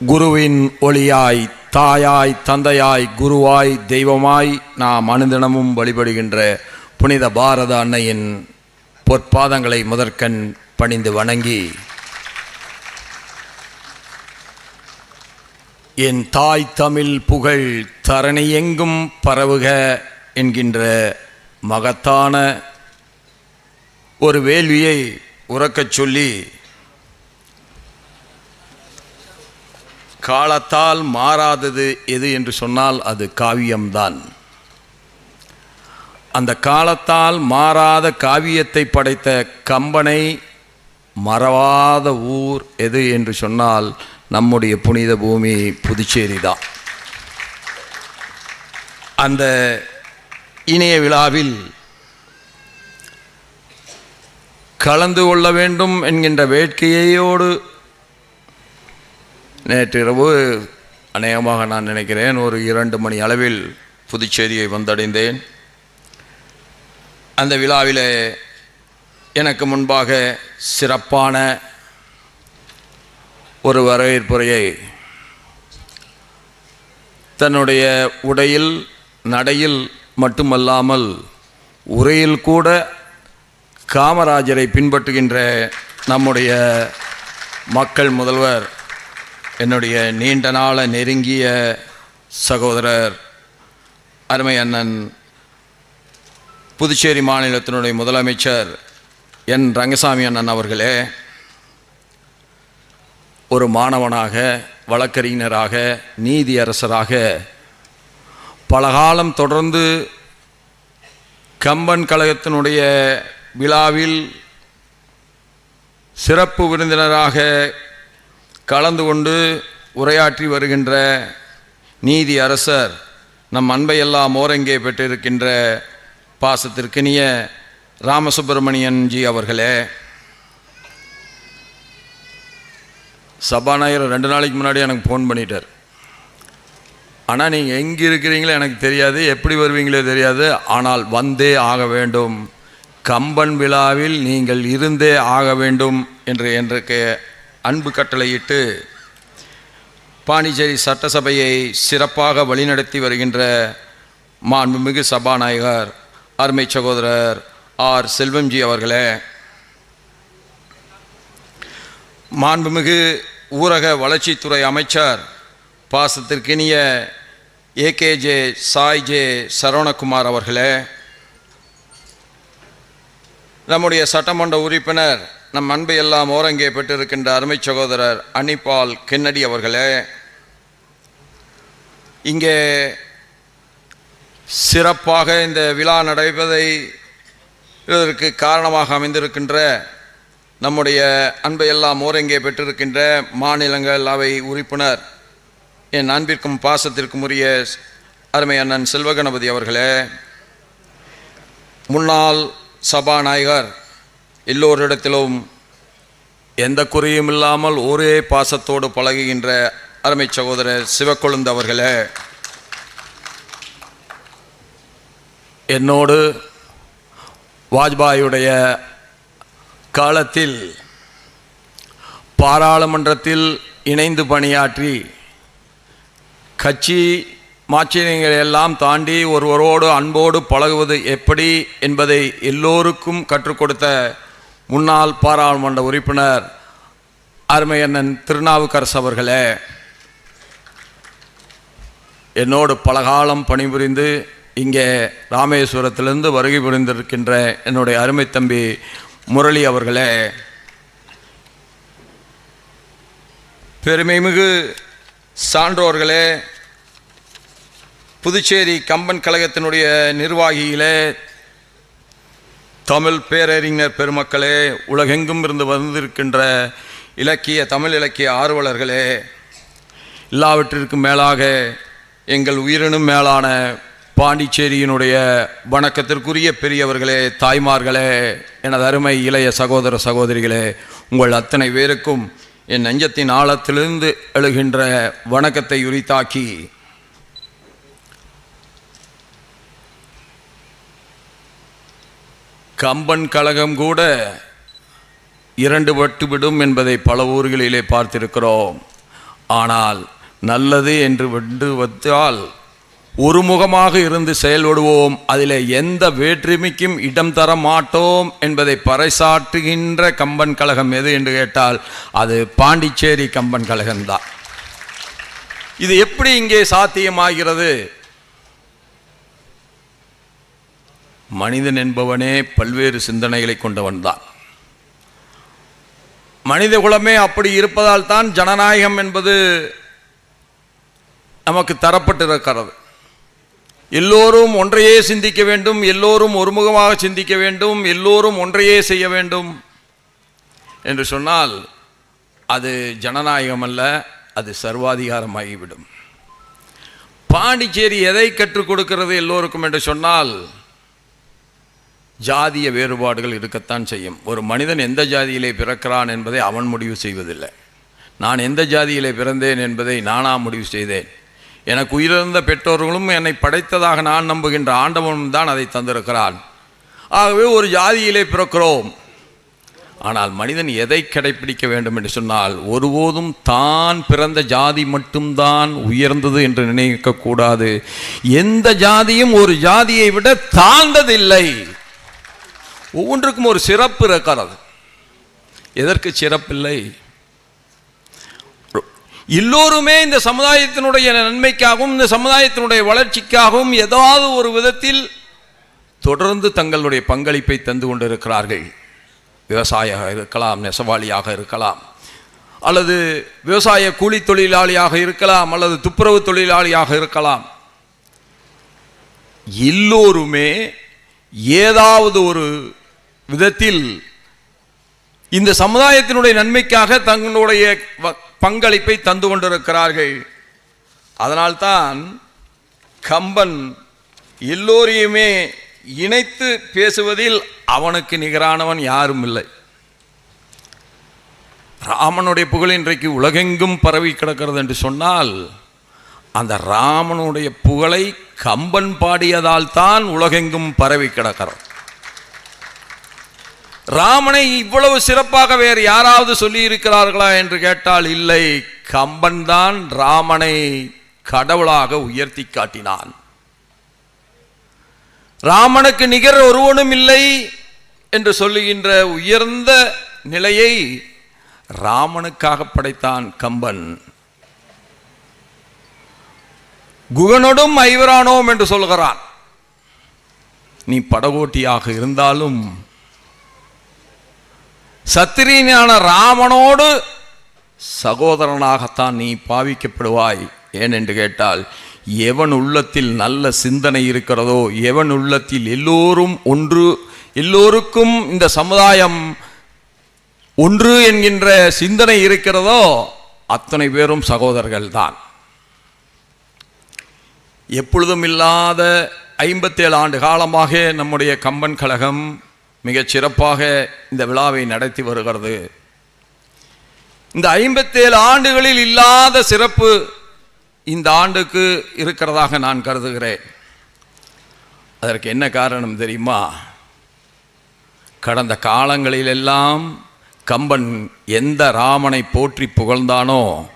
குருவின் ஒளியாய் தாயாய் தந்தையாய் குருவாய் தெய்வமாய் நாம் அனுதினமும் வழிபடுகின்ற புனித பாரத அன்னையின் பொற்பாதங்களை முதற்கண் பணிந்து வணங்கி என் தாய் தமிழ் புகழ் தரணியெங்கும் பரவுக என்கின்ற மகத்தான ஒரு வேள்வியை உறக்கச் சொல்லி காலத்தால் மாறாதது எது என்று சொன்னால் அது காவியம்தான். அந்த காலத்தால் மாறாத காவியத்தை படைத்த கம்பனை மறவாத ஊர் எது என்று சொன்னால் நம்முடைய புனித பூமி புதுச்சேரி தான். அந்த இணைய விழாவில் கலந்து கொள்ள வேண்டும் என்கின்ற வேட்கையோடு நேற்றிரவு அநேகமாக நான் நினைக்கிறேன் ஒரு இரண்டு மணி அளவில் புதுச்சேரியை வந்தடைந்தேன். அந்த விழாவில் எனக்கு முன்பாக சிறப்பான ஒரு வரவேற்புரையை தன்னுடைய உடையில் நடையில் மட்டுமல்லாமல் உரையில் கூட காமராஜரை பின்பற்றுகின்ற நம்முடைய மக்கள் முதல்வர் என்னுடைய நீண்ட நாள நெருங்கிய சகோதரர் அருமை அண்ணன் புதுச்சேரி மாநிலத்தினுடைய முதலமைச்சர் என் ரங்கசாமி அண்ணன் அவர்களே ஒரு மாணவனாக வழக்கறிஞராக நீதியரசராக பலகாலம் தொடர்ந்து கம்பன் கழகத்தினுடைய விழாவில் சிறப்பு விருந்தினராக கலந்து கொண்டு உரையாற்றி வருகின்ற நீதி அரசர் நம் அன்பையெல்லாம் ஓரங்கே பெற்றிருக்கின்ற பாசத்திற்கினிய ராமசுப்பிரமணியன் ஜி அவர்களே. சபாநாயகர் ரெண்டு நாளைக்கு முன்னாடி எனக்கு ஃபோன் பண்ணிட்டார். ஆனால் நீங்கள் எங்கே இருக்கிறீங்களோ எனக்கு தெரியாது எப்படி வருவீங்களோ தெரியாது ஆனால் வந்தே ஆக வேண்டும். கம்பன் விழாவில் நீங்கள் இருந்தே ஆக வேண்டும் என்று என்றைக்கு அன்பு கட்டளையிட்டு பாண்டிச்சேரி சட்டசபையை சிறப்பாக வழிநடத்தி வருகின்ற மாண்புமிகு சபாநாயகர் அருமை சகோதரர் ஆர். செல்வம்ஜி அவர்களே மாண்புமிகு ஊரக வளர்ச்சித்துறை அமைச்சர் பாசத்திற்கினிய ஏகேஜே சாய். ஜே. சரவணகுமார் அவர்களே நம்முடைய சட்டமன்ற உறுப்பினர் நம் அன்பை எல்லாம் ஓரங்கே பெற்றிருக்கின்ற அருமை சகோதரர் அனிபால் கென்னடி அவர்களே இங்கே சிறப்பாக இந்த விழா நடைபெறுவதை இதற்கு காரணமாக அமைந்திருக்கின்ற நம்முடைய அன்பை எல்லாம் ஓரங்கே பெற்றிருக்கின்ற மாநிலங்கள் அவை உறுப்பினர் என் அன்பிற்கும் பாசத்திற்கும் உரிய அருமை அண்ணன் செல்வகணபதி அவர்களே முன்னாள் சபாநாயகர் எல்லோரிடத்திலும் எந்த குறையும் இல்லாமல் ஒரே பாசத்தோடு பழகுகின்ற அருமை சகோதரர் சிவக்கொழுந்து அவர்களே என்னோடு வாஜ்பாயுடைய காலத்தில் பாராளுமன்றத்தில் இணைந்து பணியாற்றி கட்சி மாச்சியங்களை எல்லாம் தாண்டி ஒருவரோடு அன்போடு பழகுவது எப்படி என்பதை எல்லோருக்கும் கற்றுக் கொடுத்த முன்னாள் பாராளுமன்ற உறுப்பினர் அருமையண்ணன் திருநாவுக்கரசு அவர்களே என்னோடு பலகாலம் பணிபுரிந்து இங்கே ராமேஸ்வரத்திலிருந்து வருகை புரிந்திருக்கின்ற என்னுடைய அருமை தம்பி முரளி அவர்களே பெருமைமிகு சான்றோர்களே புதுச்சேரி கம்பன் கழகத்தினுடைய நிர்வாகிகளே தமிழ் பேரறிஞர் பெருமக்களே உலகெங்கும் இருந்து வந்திருக்கின்ற இலக்கிய தமிழ் இலக்கிய ஆர்வலர்களே எல்லாவற்றிற்கும் மேலாக எங்கள் உயிரினும் மேலான பாண்டிச்சேரியினுடைய வணக்கத்திற்குரிய பெரியவர்களே தாய்மார்களே எனது அருமை இளைய சகோதர சகோதரிகளே உங்கள் அத்தனை பேருக்கும் என் நெஞ்சத்தின் ஆழத்திலிருந்து எழுகின்ற வணக்கத்தை உரித்தாக்கி கம்பன் கழகம் கூட இரண்டு பட்டுவிடும் என்பதை பல ஊர்களிலே பார்த்திருக்கிறோம். ஆனால் நல்லது என்று வென்று வந்தால் ஒருமுகமாக இருந்து செயல்படுவோம். அதில் எந்த வேற்றுமைக்கும் இடம் தர மாட்டோம் என்பதை பறைசாற்றுகின்ற கம்பன் கழகம் எது என்று கேட்டால் அது பாண்டிச்சேரி கம்பன் கழகம்தான். இது எப்படி இங்கே சாத்தியமாகிறது? மனிதன் என்பவனே பல்வேறு சிந்தனைகளை கொண்டவன்தான். மனித குலமே அப்படி இருப்பதால் தான் ஜனநாயகம் என்பது நமக்கு தரப்பட்டிருக்கிறது. எல்லோரும் ஒன்றையே சிந்திக்க வேண்டும் எல்லோரும் ஒருமுகமாக சிந்திக்க வேண்டும் எல்லோரும் ஒன்றையே செய்ய வேண்டும் என்று சொன்னால் அது ஜனநாயகம் அல்ல அது சர்வாதிகாரமாகிவிடும். பாண்டிச்சேரி எதை கற்றுக் கொடுக்கிறது எல்லோருக்கும் என்று சொன்னால் ஜாதிய வேறுபாடுகள் இருக்கத்தான் செய்யும். ஒரு மனிதன் எந்த ஜாதியிலே பிறக்கிறான் என்பதை அவன் முடிவு செய்வதில்லை. நான் எந்த ஜாதியிலே பிறந்தேன் என்பதை நானா முடிவு செய்தேன். எனக்கு உயிரிழந்த பெற்றோர்களும் என்னை படைத்ததாக நான் நம்புகின்ற ஆண்டவனும் தான் அதை தந்திருக்கிறான். ஆகவே ஒரு ஜாதியிலே பிறக்கிறோம். ஆனால் மனிதன் எதை கடைப்பிடிக்க வேண்டும் என்று சொன்னால் ஒருபோதும் தான் பிறந்த ஜாதி மட்டும்தான் உயர்ந்தது என்று நினைக்கக்கூடாது. எந்த ஜாதியும் ஒரு ஜாதியை விட தாழ்ந்ததில்லை. ஒவ்வொன்றுக்கும் ஒரு சிறப்பு இருக்கிறது எதற்கு சிறப்பில்லை? எல்லோருமே இந்த சமுதாயத்தினுடைய நன்மைக்காகவும் இந்த சமுதாயத்தினுடைய வளர்ச்சிக்காகவும் ஏதாவது ஒரு விதத்தில் தொடர்ந்து தங்களுடைய பங்களிப்பை தந்து கொண்டிருக்கிறார்கள். விவசாயியாக இருக்கலாம் நெசவாளியாக இருக்கலாம் அல்லது விவசாய கூலி தொழிலாளியாக இருக்கலாம் அல்லது துப்புரவு தொழிலாளியாக இருக்கலாம். எல்லோருமே ஏதாவது ஒரு விதத்தில் இந்த சமுதாயத்தினுடைய நன்மைக்காக தங்களுடைய வ- பங்களிப்பை தந்து கொண்டிருக்கிறார்கள். அதனால்தான் கம்பன் எல்லோரையுமே இணைத்து பேசுவதில் அவனுக்கு நிகரானவன் யாரும் இல்லை. ராமனுடைய புகழ் இன்றைக்கு உலகெங்கும் பரவி கிடக்கிறது என்று சொன்னால் அந்த ராமனுடைய புகழை கம்பன் பாடியதால் தான் உலகெங்கும் பரவி கிடக்கிறது ராமனை இவ்வளவு சிறப்பாக வேறு யாராவது சொல்லி இருக்கிறார்களா என்று கேட்டால் இல்லை. கம்பன் தான் ராமனை கடவுளாக உயர்த்தி காட்டினான். ராமனுக்கு நிகர் ஒருவனும் இல்லை என்று சொல்லுகின்ற உயர்ந்த நிலையை ராமனுக்காக படைத்தான் கம்பன். குகனோடும் ஐவரானோம் என்று சொல்கிறான். நீ படகோட்டியாக இருந்தாலும் சத்திரியனான ராமனோடு சகோதரனாகத்தான் நீ பாவிக்கப்படுவாய். ஏனென்று கேட்டால் எவன் உள்ளத்தில் நல்ல சிந்தனை இருக்கிறதோ எவன் உள்ளத்தில் எல்லோரும் ஒன்று எல்லோருக்கும் இந்த சமுதாயம் ஒன்று என்கின்ற சிந்தனை இருக்கிறதோ அத்தனை பேரும் சகோதரர்கள் தான் எப்பொழுதும் இல்லாத ஐம்பத்தேழு ஆண்டு காலமாக நம்முடைய கம்பன் கழகம் மிகச் சிறப்பாக இந்த விழாவை நடத்தி வருகிறது. இந்த ஐம்பத்தேழு ஆண்டுகளில் இல்லாத சிறப்பு இந்த ஆண்டுக்கு இருக்கிறதாக நான் கருதுகிறேன். அதற்கு என்ன காரணம் தெரியுமா? கடந்த காலங்களிலெல்லாம் கம்பன் எந்த ராமனை போற்றி புகழ்ந்தானோ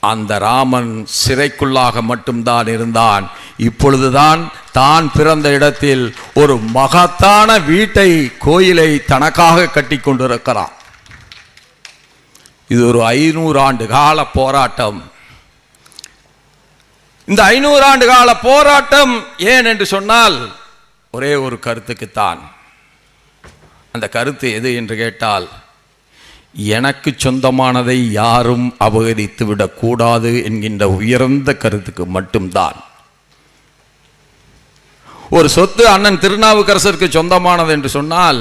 அந்த ராமன் சிறைக்குள்ளாக மட்டும்தான் இருந்தான். இப்பொழுதுதான் தான் பிறந்த இடத்தில் ஒரு மகத்தான வீட்டை கோயிலை தனக்காக கட்டி கொண்டிருக்கிறான். இது ஒரு ஐநூறு ஆண்டு கால போராட்டம். இந்த ஐநூறு ஆண்டு கால போராட்டம் ஏன் என்று சொன்னால் ஒரே ஒரு கருத்துக்குத்தான். அந்த கருத்து எது என்று கேட்டால் எனக்கு சொந்தமானதை யாரும் அபகரித்து விடக்கூடாது என்கின்ற உயர்ந்த கருத்துக்கு மட்டும்தான். ஒரு சொத்து அண்ணன் திருநாவுக்கரசருக்கு சொந்தமானது என்று சொன்னால்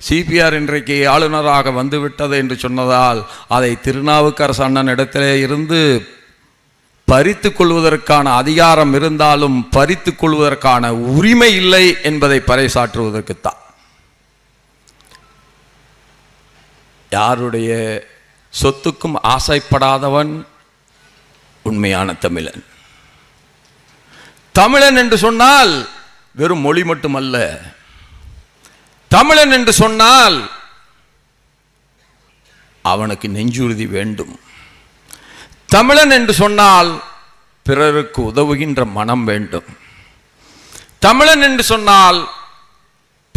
சிபிஆர் இன்றைக்கு ஆளுநராக வந்துவிட்டது என்று சொன்னதால் அதை திருநாவுக்கரசு அண்ணன் இடத்திலே இருந்து பறித்து கொள்வதற்கான அதிகாரம் இருந்தாலும் பறித்து கொள்வதற்கான உரிமை இல்லை என்பதை பறைசாற்றுவதற்குத்தான். யாருடைய சொத்துக்கும் ஆசைப்படாதவன் உண்மையான தமிழன். தமிழன் என்று சொன்னால் வெறும் மொழி மட்டுமல்ல. தமிழன் என்று சொன்னால் அவனுக்கு நெஞ்சுறுதி வேண்டும். தமிழன் என்று சொன்னால் பிறருக்கு உதவுகின்ற மனம் வேண்டும். தமிழன் என்று சொன்னால்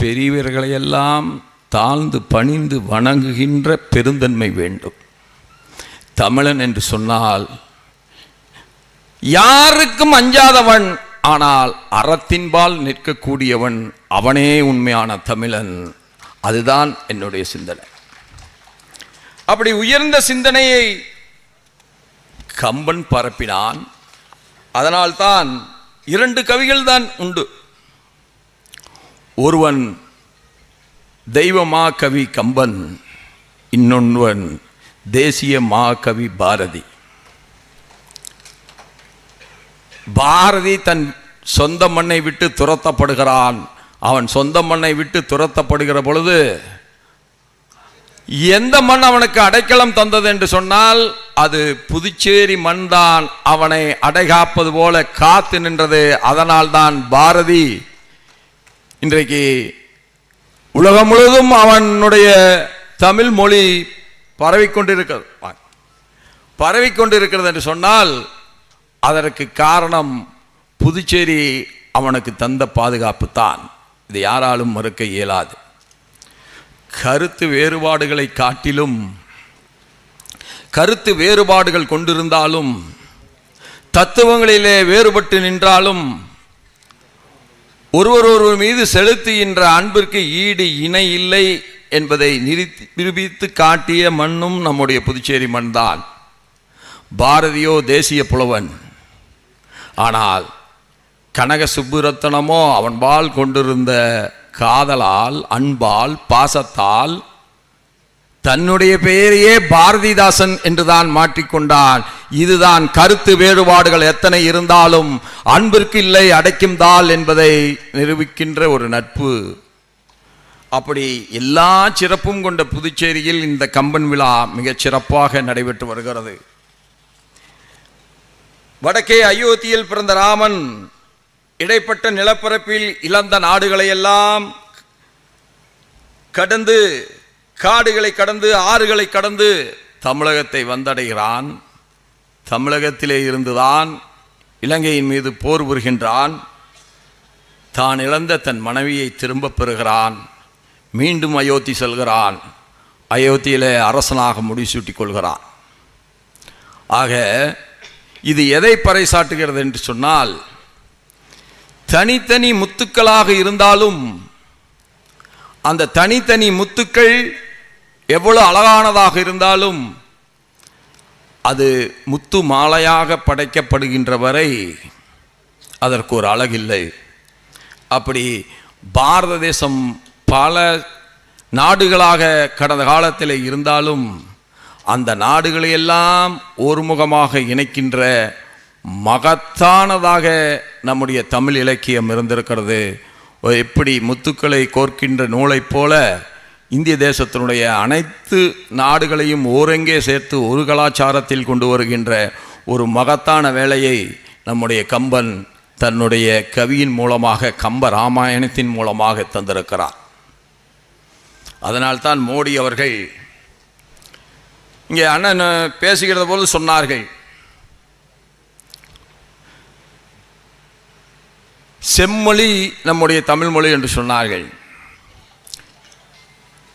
பெரியவர்களையெல்லாம் தாழ்ந்து பணிந்து வணங்குகின்ற பெருந்தன்மை வேண்டும். தமிழன் என்று சொன்னால் யாருக்கும் அஞ்சாதவன் ஆனால் அறத்தின்பால் நிற்கக்கூடியவன் அவனே உண்மையான தமிழன். அதுதான் என்னுடைய சிந்தனை. அப்படி உயர்ந்த சிந்தனையை கம்பன் பரப்பினான். அதனால்தான் இரண்டு கவிகள் தான் உண்டு. ஒருவன் தெய்வமா கவி கம்பன் இன்னொன்வன் தேசிய மாகவி பாரதி. பாரதி தன் சொந்த மண்ணை விட்டு துரத்தப்படுகிறான். அவன் சொந்த மண்ணை விட்டு துரத்தப்படுகிற பொழுது எந்த மண் அவனுக்கு அடைக்கலம் தந்தது? என்று சொன்னால் அது புதுச்சேரி மண் தான். அவனை அடைகாப்பது போல காத்து நின்றது. அதனால் தான் பாரதி இன்றைக்கு உலகம் முழுவதும் அவனுடைய தமிழ் மொழி பரவிக்கொண்டிருக்கிறது பரவிக்கொண்டிருக்கிறது என்று சொன்னால் அதற்கு காரணம் புதுச்சேரி அவனுக்கு தந்த பாதுகாப்பு தான். இது யாராலும் மறுக்க இயலாது. கருத்து வேறுபாடுகளை காட்டிலும் கருத்து வேறுபாடுகள் கொண்டிருந்தாலும் தத்துவங்களிலே வேறுபட்டு நின்றாலும் ஒருவர் ஒருவர் மீது செலுத்துகின்ற அன்பிற்கு ஈடு இணை இல்லை என்பதை நிறுத்தி நிரூபித்து காட்டிய மண்ணும் நம்முடைய புதுச்சேரி மண்தான். பாரதியோ தேசிய புலவன். ஆனால் கனக சுப்புரத்தனமோ அவன்பால் கொண்டிருந்த காதலால் அன்பால் பாசத்தால் தன்னுடைய பெயரையே பாரதிதாசன் என்றுதான் மாற்றிக்கொண்டான் இதுதான் கருத்து வேறுபாடுகள் எத்தனை இருந்தாலும் அன்பிற்கு இல்லை அடைக்கும் தாள் என்பதை நிரூபிக்கின்ற ஒரு நட்பு. அப்படி எல்லா சிறப்பும் கொண்ட புதுச்சேரியில் இந்த கம்பன் விழா மிகச் சிறப்பாக நடைபெற்று வருகிறது. வடக்கே அயோத்தியில் பிறந்த ராமன் இடைப்பட்ட நிலப்பரப்பில் இழந்த நாடுகளையெல்லாம் கடந்து காடுகளை கடந்து ஆறுகளை கடந்து தமிழகத்தை வந்தடைகிறான். தமிழகத்திலே இருந்துதான் இலங்கையின் மீது போர் புரிகின்றான். தான் இழந்த தன் மனைவியை திரும்பப் பெறுகிறான். மீண்டும் அயோத்தி செல்கிறான். அயோத்தியிலே அரசனாக முடிசூட்டிக் கொள்கிறான். ஆக இது எதை பறைசாட்டுகிறது என்று சொன்னால் தனித்தனி முத்துக்களாக இருந்தாலும் அந்த தனித்தனி முத்துக்கள் எவ்வளவு அழகானதாக இருந்தாலும் அது முத்து மாலையாக படைக்கப்படுகின்ற வரை அதற்கு ஒரு அழகில்லை. அப்படி பாரத தேசம் பல நாடுகளாக கடந்த காலத்தில் இருந்தாலும் அந்த நாடுகளையெல்லாம் ஒருமுகமாக இணைக்கின்ற மகத்தானதாக நம்முடைய தமிழ் இலக்கியம் இருந்திருக்கிறது. எப்படி முத்துக்களை கோர்க்கின்ற நூலைப் போல இந்திய தேசத்தினுடைய அனைத்து நாடுகளையும் ஓரெங்கே சேர்த்து ஒரு கலாச்சாரத்தில் கொண்டு வருகின்ற ஒரு மகத்தான வேலையை நம்முடைய கம்பன் தன்னுடைய கவியின் மூலமாக கம்ப ராமாயணத்தின் மூலமாக தந்திருக்கிறார். அதனால்தான் மோடி அவர்கள் இங்கே அண்ணன் பேசுகிறத போது சொன்னார்கள். செம்மொழி நம்முடைய தமிழ் மொழி என்று சொன்னார்கள்.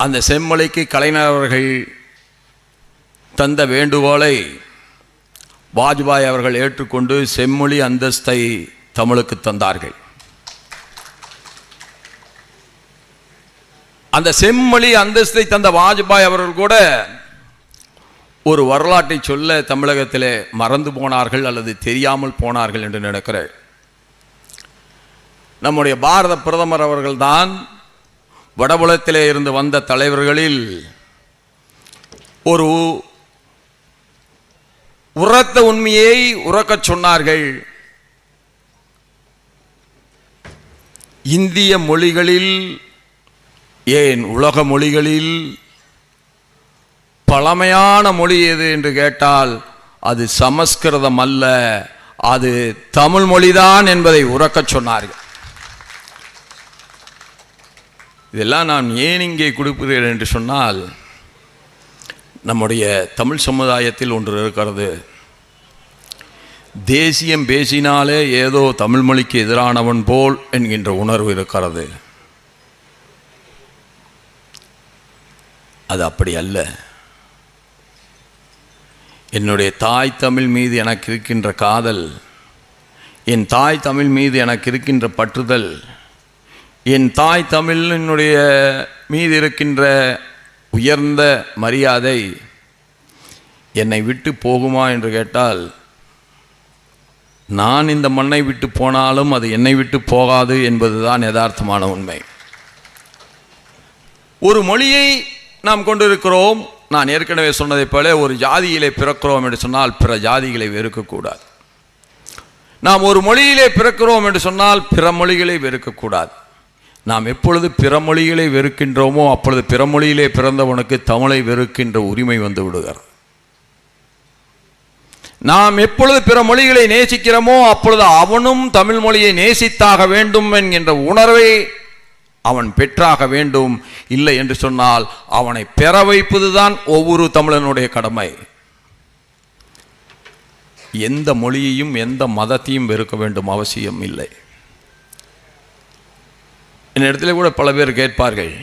அந்த செம்மொழிக்கு கலைஞர் அவர்கள் தந்த வேண்டுகோளை வாஜ்பாய் அவர்கள் ஏற்றுக்கொண்டு செம்மொழி அந்தஸ்தை தமிழுக்கு தந்தார்கள். அந்த செம்மொழி அந்தஸ்தை தந்த வாஜ்பாய் அவர்கள் கூட ஒரு வரலாற்றை சொல்ல தமிழகத்திலே மறந்து போனார்கள் அல்லது தெரியாமல் போனார்கள் என்று நினைக்கிறேன். நம்முடைய பாரத பிரதமர் அவர்கள்தான் வடபுலத்திலே இருந்து வந்த தலைவர்களில் ஒரு உரத்த உண்மையை உறக்கச் சொன்னார்கள். இந்திய மொழிகளில் ஏன் உலக மொழிகளில் பழமையான மொழி எது என்று கேட்டால் அது சமஸ்கிருதம் அல்ல அது தமிழ் மொழிதான் என்பதை உறக்கச் சொன்னார்கள். இதெல்லாம் நான் ஏன் இங்கே கொடுக்கிறேன் என்று சொன்னால் நம்முடைய தமிழ் சமுதாயத்தில் ஒன்று இருக்கிறது. தேசியம் பேசினாலே ஏதோ தமிழ் மொழிக்கு எதிரானவன் போல் என்கின்ற உணர்வு இருக்கிறது. அது அப்படி அல்ல. என்னுடைய தாய் தமிழ் மீது எனக்கு இருக்கின்ற காதல் என் தாய் தமிழ் மீது எனக்கு இருக்கின்ற பற்றுதல் என் தாய் தமிழினுடைய மீது இருக்கின்ற உயர்ந்த மரியாதை என்னை விட்டு போகுமா என்று கேட்டால் நான் இந்த மண்ணை விட்டு போனாலும் அது என்னை விட்டு போகாது என்பதுதான் யதார்த்தமான உண்மை. ஒரு மொழியை நாம் கொண்டிருக்கிறோம் நான் ஏற்கனவே சொன்னதைப் போல ஒரு ஜாதியிலே பிறக்கிறோம் என்று சொன்னால் பிற ஜாதிகளை வெறுக்கக்கூடாது. நாம் ஒரு மொழியிலே பிறக்கிறோம் என்று சொன்னால் பிற மொழிகளை வெறுக்கக்கூடாது. நாம் எப்பொழுது பிற மொழிகளை வெறுக்கின்றோமோ அப்பொழுது பிற மொழியிலே பிறந்தவனுக்கு தமிழை வெறுக்கின்ற உரிமை வந்து விடுகிறது. நாம் எப்பொழுது பிற மொழிகளை நேசிக்கிறோமோ அப்பொழுது அவனும் தமிழ் மொழியை நேசித்தாக வேண்டும் என்கின்ற உணர்வை அவன் பெற்றாக வேண்டும் இல்லை என்று சொன்னால் அவனை பெற வைப்பதுதான் ஒவ்வொரு தமிழனுடைய கடமை. எந்த மொழியையும் எந்த மதத்தையும் வெறுக்க வேண்டும் அவசியம் இல்லை. என் இடத்துல கூட பல பேர் கேட்பார்கள்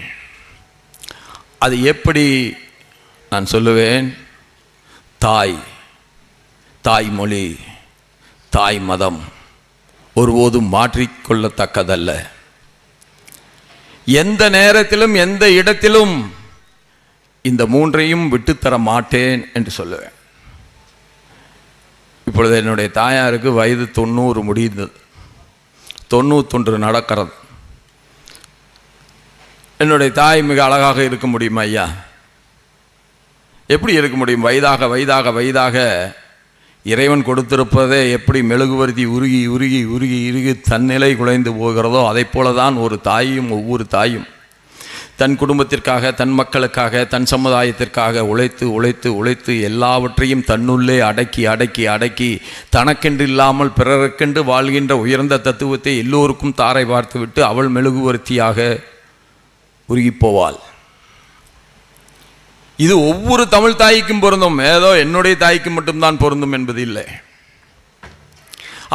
அது எப்படி நான் சொல்லுவேன்? தாய் தாய்மொழி தாய் மதம் ஒருபோதும் மாற்றிக்கொள்ளத்தக்கதல்ல. எந்த நேரத்திலும் எந்த இடத்திலும் இந்த மூன்றையும் விட்டுத்தர மாட்டேன் என்று சொல்லுவேன். இப்பொழுது என்னுடைய தாயாருக்கு வயது தொண்ணூறு முடிந்தது. தொண்ணூத்தொன்று நடக்கிறது. என்னுடைய தாய் மிக அழகாக இருக்க முடியுமா ஐயா? எப்படி இருக்க முடியும்? வயதாக வயதாக வயதாக இறைவன் கொடுத்திருப்பதே எப்படி மெழுகுவர்த்தி உருகி உருகி உருகி உருகி தன்னிலை குலைந்து போகிறதோ அதைப் போல தான் ஒரு தாயும் ஒவ்வொரு தாயும். தன் குடும்பத்திற்காக தன் மக்களுக்காக தன் சமுதாயத்திற்காக உழைத்து உழைத்து உழைத்து எல்லாவற்றையும் தன்னுள்ளே அடக்கி அடக்கி அடக்கி தனக்கென்று இல்லாமல் பிறருக்கென்று வாழ்கின்ற உயர்ந்த தத்துவத்தை எல்லோருக்கும் தாரை பார்த்துவிட்டு அவள் மெழுகுவர்த்தியாக உருகிப் போவாள். இது ஒவ்வொரு தமிழ் தாய்க்கும் பொருந்தும். ஏதோ என்னுடைய தாய்க்கு மட்டும்தான் பொருந்தும் என்பது இல்லை.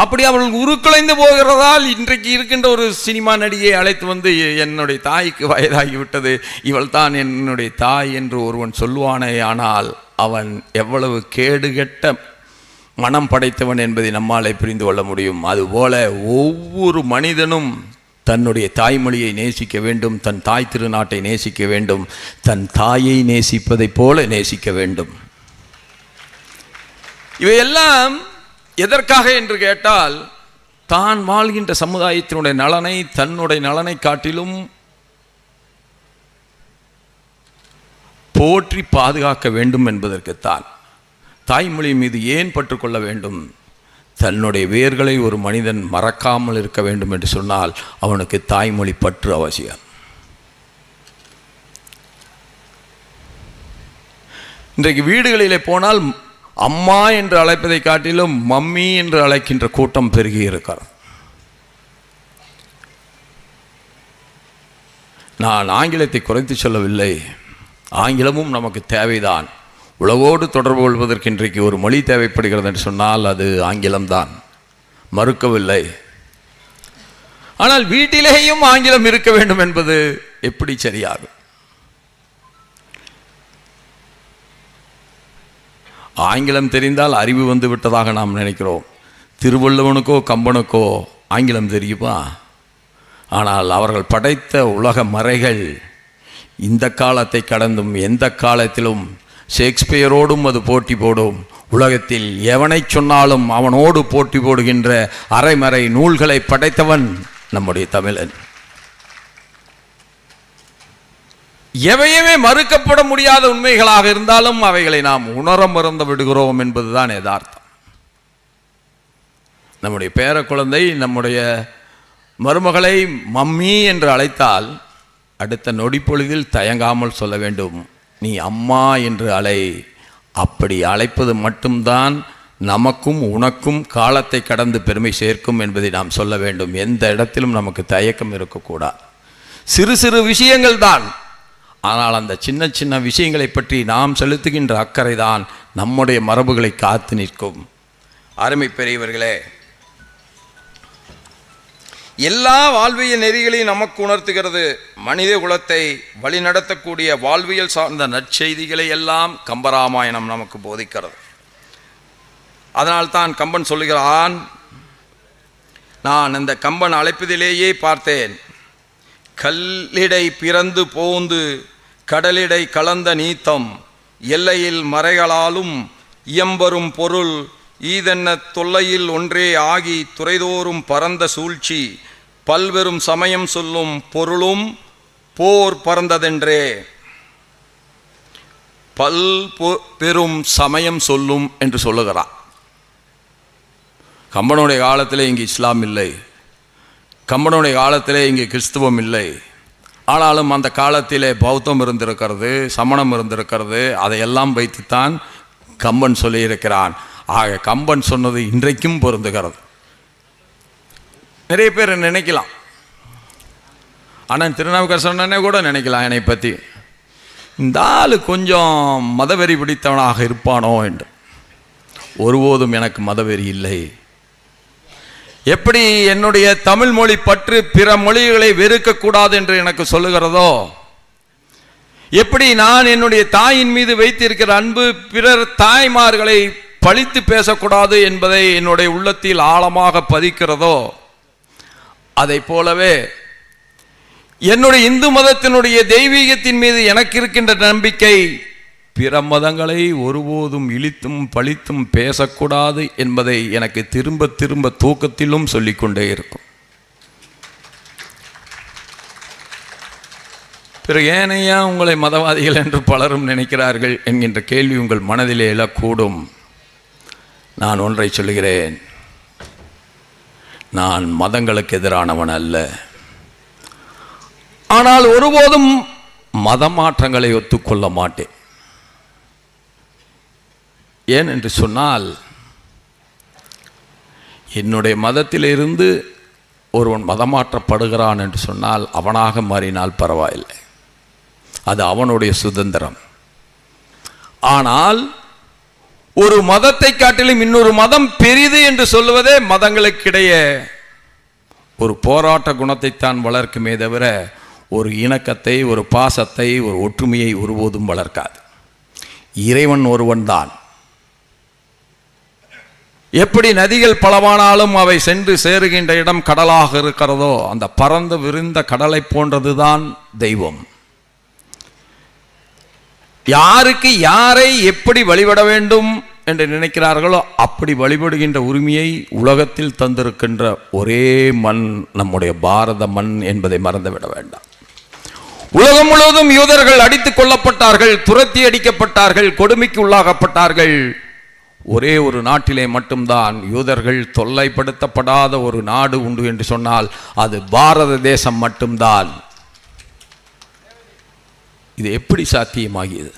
அப்படி அவள் உருக்குலைந்து போகிறதால் இன்றைக்கு இருக்கின்ற ஒரு சினிமா நடிகையை அழைத்து வந்து என்னுடைய தாய்க்கு வயதாகிவிட்டது இவள் தான் என்னுடைய தாய் என்று ஒருவன் சொல்லுவானே ஆனால் அவன் எவ்வளவு கேடுகெட்ட மனம் படைத்தவன் என்பதை நம்மாலே புரிந்து கொள்ள முடியும். அதுபோல ஒவ்வொரு மனிதனும் தன்னுடைய தாய்மொழியை நேசிக்க வேண்டும் தன் தாய் திருநாட்டை நேசிக்க வேண்டும் தன் தாயை நேசிப்பதைப் போல நேசிக்க வேண்டும். இவையெல்லாம் எதற்காக என்று கேட்டால் தான் வாழ்கின்ற சமுதாயத்தினுடைய நலனை தன்னுடைய நலனை காட்டிலும் போற்றி பாதுகாக்க வேண்டும் என்பதற்குத்தான். தாய்மொழி மீது ஏன் பற்றுக்கொள்ள வேண்டும்? தன்னுடைய வேர்களை ஒரு மனிதன் மறக்காமல் இருக்க வேண்டும் என்று சொன்னால் அவனுக்கு தாய்மொழி பற்று அவசியம். இன்றைக்கு வீடுகளிலே போனால் அம்மா என்று அழைப்பதை காட்டிலும் மம்மி என்று அழைக்கின்ற கூட்டம் பெருகி இருக்கிறது. நான் ஆங்கிலத்தை குறைத்து சொல்லவில்லை. ஆங்கிலமும் நமக்கு தேவைதான். உழவோடு தொடர்பு கொள்வதற்கு இன்றைக்கு ஒரு மொழி தேவைப்படுகிறது என்று சொன்னால் அது ஆங்கிலம்தான். மறுக்கவில்லை. ஆனால் வீட்டிலேயும் ஆங்கிலம் இருக்க வேண்டும் என்பது எப்படி சரியாகும் ஆங்கிலம் தெரிந்தால் அறிவு வந்து விட்டதாக நாம் நினைக்கிறோம். திருவள்ளுவனுக்கோ கம்பனுக்கோ ஆங்கிலம் தெரியுமா? ஆனால் அவர்கள் படைத்த உலக மறைகள் இந்த காலத்தை கடந்தும் எந்த காலத்திலும் ஷேக்ஸ்பியரோடும் அது போட்டி போடும். உலகத்தில் எவனை சொன்னாலும் அவனோடு போட்டி போடுகின்ற அரைமறை நூல்களை படைத்தவன் நம்முடைய தமிழன். எவையுமே மறுக்கப்பட முடியாத உண்மைகளாக இருந்தாலும் அவைகளை நாம் உணர மறந்து விடுகிறோம் என்பதுதான் யதார்த்தம். நம்முடைய பேர குழந்தை நம்முடைய மருமகளை மம்மி என்று அழைத்தால் அடுத்த நொடிப்பொழுதில் தயங்காமல் சொல்ல வேண்டும். நீ அம்மா என்று அலை. அப்படி அழைப்பது மட்டும்தான் நமக்கும் உனக்கும் காலத்தை கடந்து பெருமை சேர்க்கும் என்பதை நாம் சொல்ல வேண்டும். எந்த இடத்திலும் நமக்கு தயக்கம் இருக்கக்கூடாது. சிறு சிறு விஷயங்கள் தான். ஆனால் அந்த சின்ன சின்ன விஷயங்களை பற்றி நாம் செலுத்துகின்ற அக்கறை தான் நம்முடைய மரபுகளை காத்து நிற்கும். அருமை பெரியவர்களே எல்லா வாழ்வியல் நெறிகளையும் நமக்கு உணர்த்துகிறது. மனித குலத்தை வழிநடத்தக்கூடிய வாழ்வியல் சார்ந்த நற்செய்திகளை எல்லாம் கம்பராமாயணம் நமக்கு போதிக்கிறது. அதனால்தான் கம்பன் சொல்லுகிறான் நான் இந்த கம்பன் அழைப்பதிலேயே பார்த்தேன். கல்லிடை பிறந்து போந்து கடலிடை கலந்த நீத்தம் எல்லையில் மறைகளாலும் இயம்பரும் பொருள் ஈதென்ன தொல்லையில் ஒன்றே ஆகி துறைதோறும் பரந்த சூழ்ச்சி பல்வெறும் சமயம் சொல்லும் பொருளும் போர் பறந்ததென்றே பல் பொ- பெரும் சமயம் சொல்லும் என்று சொல்லுகிறார் கம்பனுடைய காலத்தில் இங்கு இஸ்லாம் இல்லை. கம்பனுடைய காலத்திலே இங்கே கிறிஸ்துவம் இல்லை. ஆனாலும் அந்த காலத்திலே பௌத்தம் இருந்திருக்கிறது சமணம் இருந்திருக்கிறது அதையெல்லாம் வைத்துத்தான் கம்பன் சொல்லியிருக்கிறான். ஆக கம்பன் சொன்னது இன்றைக்கும் பொருந்துகிறது. நிறைய பேர் நினைக்கலாம். ஆனால் திருநாவுக்கர் சொன்னனே கூட நினைக்கலாம் என்னை பற்றி இந்த ஆள் கொஞ்சம் மதவெறி பிடித்தவனாக இருப்பானோ என்று. ஒருபோதும் எனக்கு மதவெறி இல்லை. எப்படி என்னுடைய தமிழ் மொழி பற்று பிற மொழிகளை வெறுக்கக்கூடாது என்று எனக்கு சொல்லுகிறதோ? எப்படி நான் என்னுடைய தாயின் மீது வைத்திருக்கிற அன்பு பிறர் தாய்மார்களை பழித்து பேசக்கூடாது என்பதை என்னுடைய உள்ளத்தில் ஆழமாக பதிக்கிறதோ அதை போலவே என்னுடைய இந்து மதத்தினுடைய தெய்வீகத்தின் மீது எனக்கு இருக்கின்ற நம்பிக்கை பிற மதங்களை ஒருபோதும் இழித்தும் பழித்தும் பேசக்கூடாது என்பதை எனக்கு திரும்ப திரும்ப தூக்கத்திலும் சொல்லிக்கொண்டே இருக்கும். பிறகு ஏனையா உங்களை மதவாதிகள் என்று பலரும் நினைக்கிறார்கள் என்கின்ற கேள்வி உங்கள் மனதிலே எழக்கூடும். நான் ஒன்றை சொல்லுகிறேன். நான் மதங்களுக்கு எதிரானவன் அல்ல. ஆனால் ஒருபோதும் மத மாற்றங்களை ஒத்துக்கொள்ள மாட்டேன். ஏன் என்று சொன்னால் என்னுடைய மதத்திலிருந்து ஒருவன் மதமாற்றப்படுகிறான் என்று சொன்னால் அவனாக மாறினால் பரவாயில்லை. அது அவனுடைய சுதந்திரம். ஆனால் ஒரு மதத்தை காட்டிலும் இன்னொரு மதம் பெரிது என்று சொல்லுவதே மதங்களுக்கிடையே ஒரு போராட்ட குணத்தைத்தான் வளர்க்குமே தவிர ஒரு இணக்கத்தை ஒரு பாசத்தை ஒரு ஒற்றுமையை ஒருபோதும் வளர்க்காது. இறைவன் ஒருவன் தான். எப்படி நதிகள் பலவானாலும் அவை சென்று சேருகின்ற இடம் கடலாக இருக்கிறதோ அந்த பறந்து விரிந்த கடலை போன்றதுதான் தெய்வம். யாருக்கு யாரை எப்படி வழிபட வேண்டும் என்று நினைக்கிறார்களோ அப்படி வழிபடுகின்ற உரிமையை உலகத்தில் தந்திருக்கின்ற ஒரே மண் நம்முடைய பாரத மண் என்பதை மறந்துவிட வேண்டாம். உலகம் முழுவதும் யூதர்கள் அடித்துக் கொல்லப்பட்டார்கள் துரத்தி அடிக்கப்பட்டார்கள் கொடுமைக்கு உள்ளாகப்பட்டார்கள். ஒரே ஒரு நாட்டிலே மட்டும்தான் யூதர்கள் தொல்லைப்படுத்தப்படாத ஒரு நாடு உண்டு என்று சொன்னால் அது பாரத தேசம் மட்டும்தான். இது எப்படி சாத்தியமாகியது?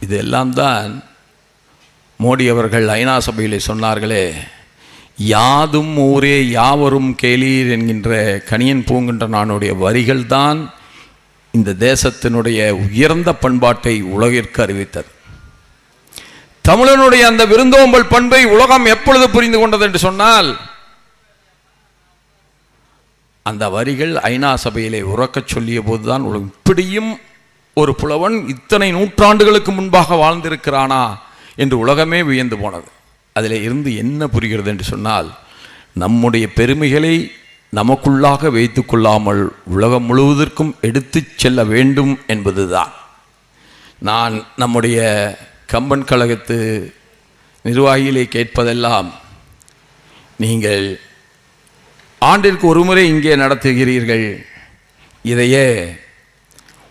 இதெல்லாம் தான் மோடி அவர்கள் ஐநா சபையிலே சொன்னார்களே யாதும் ஊரே யாவரும் கேளீர் என்கின்ற கணியன் பூங்குன்றனானுடைய வரிகள் தான் இந்த தேசத்தினுடைய உயர்ந்த பண்பாட்டை உலகிற்கு அறிவித்தது. தமிழனுடைய அந்த விருந்தோம்பல் பண்பை உலகம் எப்பொழுது புரிந்து கொண்டது என்று சொன்னால் அந்த வரிகள் ஐநா சபையிலே உறக்கச் சொல்லிய போதுதான் உலகம். இப்படியும் ஒரு புலவன் இத்தனை நூற்றாண்டுகளுக்கு முன்பாக வாழ்ந்திருக்கிறானா என்று உலகமே வியந்து போனது. அதில் இருந்து என்ன புரிகிறது என்று சொன்னால் நம்முடைய பெருமைகளை நமக்குள்ளாக வைத்து கொள்ளாமல் உலகம் முழுவதற்கும் எடுத்துச் செல்ல வேண்டும் என்பதுதான். நான் நம்முடைய கம்பன் கழகத்து நிர்வாகிகளை கேட்பதெல்லாம் நீங்கள் ஆண்டிற்கு ஒரு முறை இங்கே நடத்துகிறீர்கள். இதையே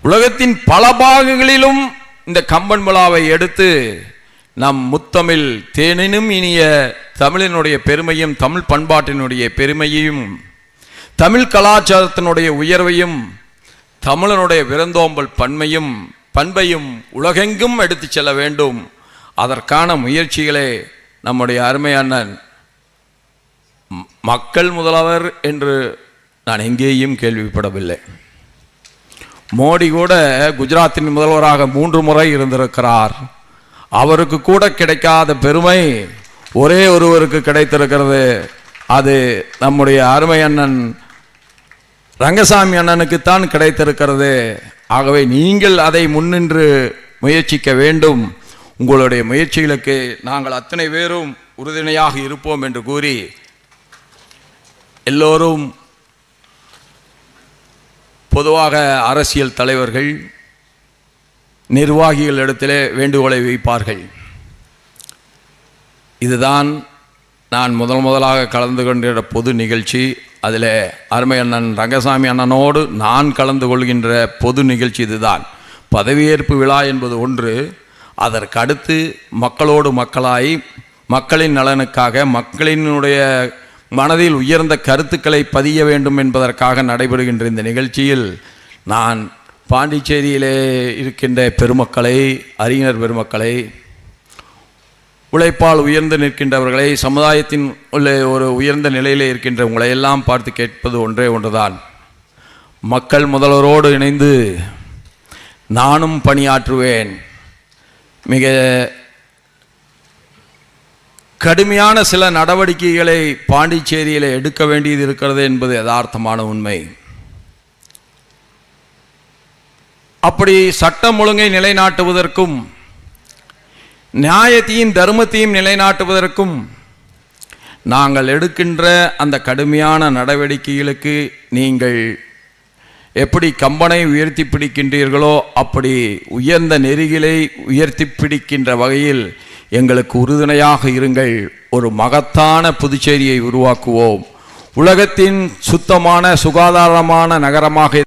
உலகத்தின் பல பாகங்களிலும் இந்த கம்பன் விழாவை எடுத்து நம் முத்தமிழ் தேனினும் இனிய தமிழினுடைய பெருமையும் தமிழ் பண்பாட்டினுடைய பெருமையையும் தமிழ் கலாச்சாரத்தினுடைய உயர்வையும் தமிழனுடைய விருந்தோம்பல் பன்மையும் பண்பையும் உலகெங்கும் எடுத்துச் செல்ல வேண்டும். அதற்கான முயற்சிகளே நம்முடைய அருமை அண்ணன் மக்கள் முதல்வர் என்று நான் எங்கேயும் கேள்விப்படவில்லை. மோடி கூட குஜராத்தின் முதல்வராக மூன்று முறை இருந்திருக்கிறார். அவருக்கு கூட கிடைக்காத பெருமை ஒரே ஒருவருக்கு கிடைத்திருக்கிறது. அது நம்முடைய அருமை அண்ணன் ரங்கசாமி அண்ணனுக்குத்தான் கிடைத்திருக்கிறது. ஆகவே நீங்கள் அதை முன்னின்று முயற்சிக்க வேண்டும். உங்களுடைய முயற்சிகளுக்கு நாங்கள் அத்தனை பேரும் உறுதுணையாக இருப்போம் என்று கூறி எல்லோரும் பொதுவாக அரசியல் தலைவர்கள் நிர்வாகிகளிடத்திலே வேண்டுகோளை வைப்பார்கள். இதுதான் நான் முதல் முதலாக கலந்து கொண்ட பொது நிகழ்ச்சி. அதில் அருமை அண்ணன் ரங்கசாமி அண்ணனோடு நான் கலந்து கொள்கின்ற பொது நிகழ்ச்சி இதுதான். பதவியேற்பு விழா என்பது ஒன்று. அதற்கடுத்து மக்களோடு மக்களாய் மக்களின் நலனுக்காக மக்களினுடைய மனதில் உயர்ந்த கருத்துக்களை பதிய வேண்டும் என்பதற்காக நடைபெறுகின்ற இந்த நிகழ்ச்சியில் நான் பாண்டிச்சேரியிலே இருக்கின்ற பெருமக்களை அறிஞர் பெருமக்களை உழைப்பால் உயர்ந்து நிற்கின்றவர்களை சமுதாயத்தின் உள்ள ஒரு உயர்ந்த நிலையிலே இருக்கின்ற உங்களை எல்லாம் பார்த்து கேட்பது ஒன்றே ஒன்றுதான். மக்கள் முதல்வரோடு இணைந்து நானும் பணியாற்றுவேன். மிக கடுமையான சில நடவடிக்கைகளை பாண்டிச்சேரியில் எடுக்க வேண்டியது இருக்கிறது என்பது யதார்த்தமான உண்மை. அப்படி சட்டம் ஒழுங்கை நிலைநாட்டுவதற்கும் நியாயத்தையும் தர்மத்தையும் நிலைநாட்டுவதற்கும் நாங்கள் எடுக்கின்ற அந்த கடுமையான நடவடிக்கைகளுக்கு நீங்கள் எப்படி கம்பனை உயர்த்தி பிடிக்கின்றீர்களோ அப்படி உயர்ந்த நெறிகளை உயர்த்தி பிடிக்கின்ற வகையில் எங்களுக்கு உறுதுணையாக இருங்கள். ஒரு மகத்தான புதுச்சேரியை உருவாக்குவோம். உலகத்தின் சுத்தமான சுகாதாரமான நகரமாக